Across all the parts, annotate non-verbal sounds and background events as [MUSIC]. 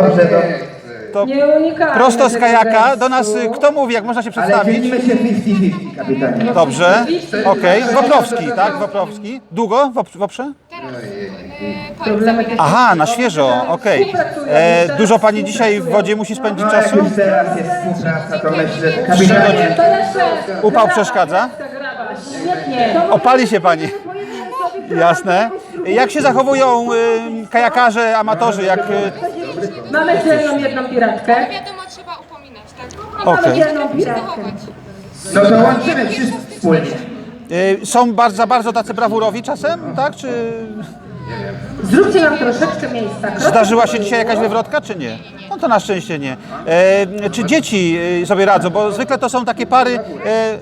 Dobrze, to, To Nie unikamy prosto z kajaka do nas, y, kto mówi, jak można się ale przedstawić? dzielimy się 50-50, kapitanie. Dobrze, okej. Woprowski, tak? Woprowski. Długo Woprze? Problemy techniczne. Aha, na świeżo, okej. E, Dużo pani dzisiaj w wodzie musi spędzić No, jak czasu? już teraz jest współpraca, to myślę, że kapitanie... To jeszcze... Upał przeszkadza? Świetnie. Opali się pani. Jasne. Jak się zachowują y, kajakarze, amatorzy, jak... Y, Mamy dzielną jedną piratkę. Wiadomo, trzeba upominać, tak? Mamy Okej. dzielną piratkę. No to łączymy wszyscy wspólnie. y, są bardzo, za bardzo tacy brawurowi czasem, tak? Czy Zróbcie nam troszeczkę miejsca. Zdarzyła się dzisiaj jakaś wywrotka, czy nie? No to na szczęście nie. E, czy dzieci y, sobie radzą? Bo zwykle to są takie pary e,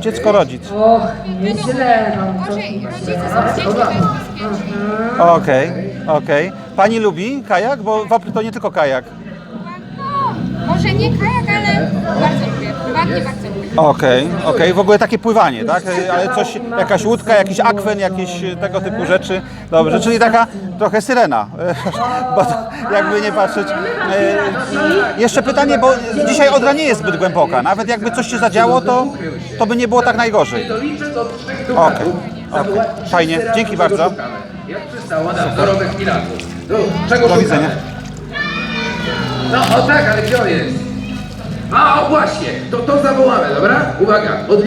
dziecko-rodzic. Och, nieźle wam to. Gorzej, rodzice są to jest. Okej, okej. Pani lubi kajak? Bo Wopr to nie tylko kajak. No, może nie kajak, ale bardzo lubię. Prywatnie bardzo lubię. Okej, okej. W ogóle takie pływanie, tak? Ale coś, jakaś łódka, jakiś akwen, jakieś e, tego typu rzeczy. Dobrze, czyli taka trochę syrena, [LAUGHS] bo to, jakby nie patrzeć. E, Jeszcze pytanie, bo dzisiaj Odra nie jest zbyt głęboka. Nawet jakby coś się zadziało, to, to by nie było tak najgorzej. Okej, okej. Fajnie, dzięki bardzo. Jak przystało na wzorowych piratów. Tu, czego Do widzenia. No, o tak, ale gdzie on jest? A, o właśnie, to to zawołamy, dobra? Uwaga, od